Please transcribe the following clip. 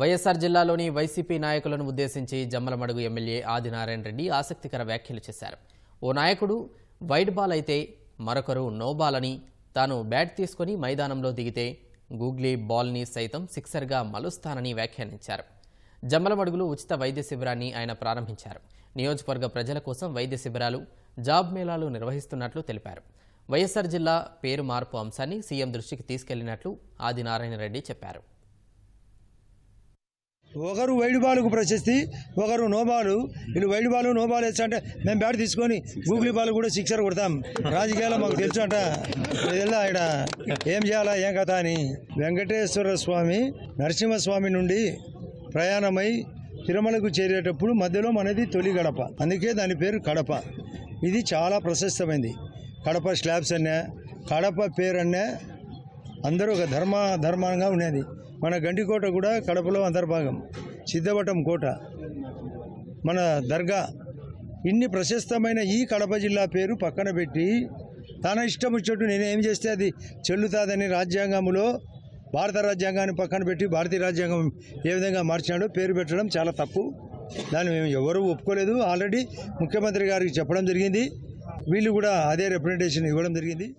వైఎస్ఆర్ జిల్లాలోని వైసీపీ నాయకులను ఉద్దేశించి జమ్మలమడుగు ఎమ్మెల్యే ఆదినారాయణ రెడ్డి ఆసక్తికర వ్యాఖ్యలు చేశారు. ఓ నాయకుడు వైడ్ బాల్ అయితే మరొకరు నో బాల్ అని తాను బ్యాట్ తీసుకొని మైదానంలో దిగితే గూగ్లీ బాల్ని సైతం సిక్సర్గా మలుస్తానని వ్యాఖ్యానించారు. జమ్మలమడుగులు ఉచిత వైద్య శిబిరాన్ని ఆయన ప్రారంభించారు. నియోజకవర్గ ప్రజల కోసం వైద్య శిబిరాలు జాబ్ మేళాలు నిర్వహిస్తున్నట్లు తెలిపారు. వైఎస్ఆర్ జిల్లా పేరు మార్పు అంశాన్ని సీఎం దృష్టికి తీసుకెళ్ళినట్లు ఆదినారాయణ రెడ్డి చెప్పారు. ఒకరు వైడ్ బాల్కు ప్రశస్తి ఒకరు నోబాలు. వీళ్ళు వైడ్ బాల్ నోబాల్ వేస్తా అంటే మేము బ్యాట్ తీసుకొని గూగులీ బాల్ కూడా సిక్సర్ కొడతాం. రాజకీయాల్లో మాకు తెలుసు అంట. ఆయన ఏం చేయాలా ఏం కథ అని. వెంకటేశ్వర స్వామి నరసింహస్వామి నుండి ప్రయాణమై తిరుమలకు చేరేటప్పుడు మధ్యలో మనది తొలి గడప అందుకే దాని పేరు కడప. ఇది చాలా ప్రశస్తమైంది. కడప స్లాబ్స్ అన్నా కడప పేరు అన్నా అందరూ ఒక ధర్మ ధర్మంగా ఉండేది. మన గండికోట కూడా కడపలో అంతర్భాగం. సిద్ధవటం కోట. మన దర్గా. ఇన్ని ప్రశస్తమైన ఈ కడప జిల్లా పేరు పక్కన పెట్టి తన ఇష్టం వచ్చేట్టు నేను ఏం చేస్తే అది చెల్లుతాదని రాజ్యాంగంలో భారత రాజ్యాంగాన్ని పక్కన పెట్టి భారతీయ రాజ్యాంగం ఏ విధంగా మార్చాడో పేరు పెట్టడం చాలా తప్పు. దాన్ని మేము ఎవరూ ఒప్పుకోలేదు. ఆల్రెడీ ముఖ్యమంత్రి గారికి చెప్పడం జరిగింది. వీళ్ళు కూడా అదే రిప్రజెంటేషన్ ఇవ్వడం జరిగింది.